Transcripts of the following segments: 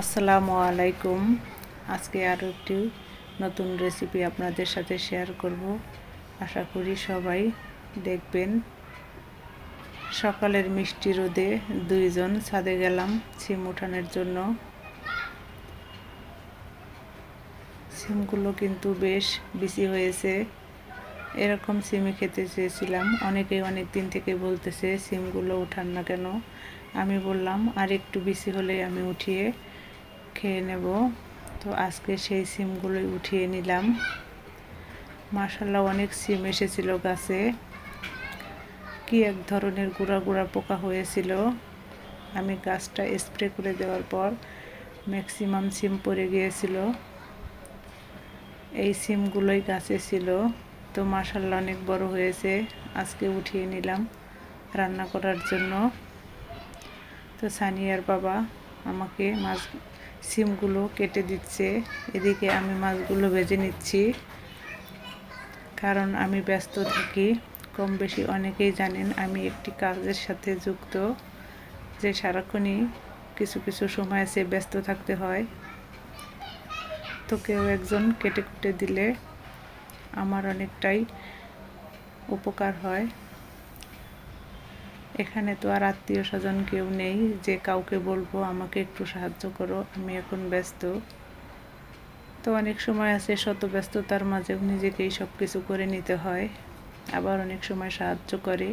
আসসালামু আলাইকুম। আজকে আরও একটি নতুন রেসিপি আপনাদের সাথে শেয়ার করব। আশা করি সবাই দেখবেন। সকালের মিষ্টি রোদে দুইজন ছাদে গেলাম সিম উঠানোর জন্য। সিমগুলো কিন্তু বেশ বেশি হয়েছে। এরকম সিমই খেতে চেয়েছিলাম। অনেকেই অনেক দিন থেকে বলতেছে সিমগুলো উঠান না কেন? আমি বললাম, আর একটু বেশি হলে আমি উঠিয়ে খেয়ে নেব। তো আজকে সেই সিমগুলোই উঠিয়ে নিলাম। মাসাল্লাহ অনেক সিম এসেছিল গাছে। কি এক ধরনের গুঁড়া গুঁড়া পোকা হয়েছিল। আমি গাছটা স্প্রে করে দেওয়ার পর ম্যাক্সিমাম সিম পড়ে গিয়েছিল। এই সিমগুলোই গাছে ছিল। তো মাসাল্লাহ অনেক বড় হয়েছে। আজকে উঠিয়ে নিলাম রান্না করার জন্য। তো সানিয়ার বাবা আমাকে মাছ সিমগুলো কেটে দিচ্ছে। এদিকে আমি মাছগুলো ভেজে নিচ্ছি। কারণ আমি ব্যস্ত থাকি। কম বেশি অনেকেই জানেন আমি একটি কাজের সাথে যুক্ত, যে সারাক্ষণই কিছু কিছু সময় সে ব্যস্ত থাকতে হয়। তো কেউ একজন কেটে কুটে দিলে আমার অনেকটাই উপকার হয়। এখানে তো আর আত্মীয় স্বজন কেউ নেই, যে কাউকে বলব আমাকে একটু সাহায্য করো, আমি এখন ব্যস্ত। তো অনেক সময় আছে শত ব্যস্ততার মাঝেও নিজেকেই সব কিছু করে নিতে হয়, আবার অনেক সময় সাহায্য করে।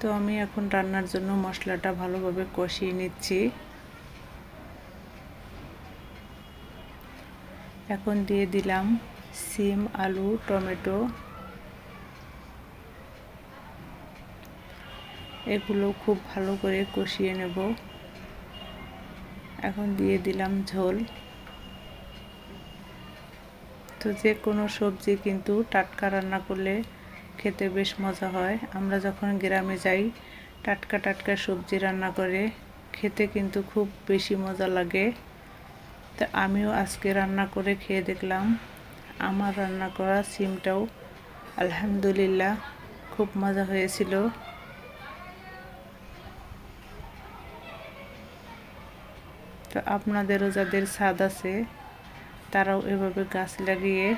তো আমি এখন রান্নার জন্য মশলাটা ভালোভাবে কষিয়ে নিচ্ছি। এখন দিয়ে দিলাম সিম, আলু, টমেটো এগুলো খুব ভালো করে কষিয়ে নেব। এখন দিয়ে দিলাম ঝোল। তো যে কোনো সবজি কিন্তু টাটকা রান্না করলে খেতে বেশ মজা হয়। আমরা যখন গ্রামে যাই, টাটকা টাটকা সবজি রান্না করে, খেতে কিন্তু খুব বেশি মজা লাগে। তা আমিও আজকে রান্না করে খেয়ে দেখলাম। আমার রান্না করা সিমটাও আলহামদুলিল্লাহ খুব মজা হয়েছিল। তো আপনাদেরও যাদের স্বাদ আছে, তারাও এভাবে গাছ লাগিয়ে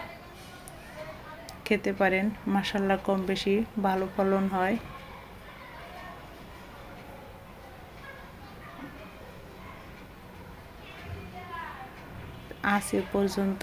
খেতে পারেন। মাসাল্লা কম বেশি ভালো ফলন হয়। আজ এ পর্যন্ত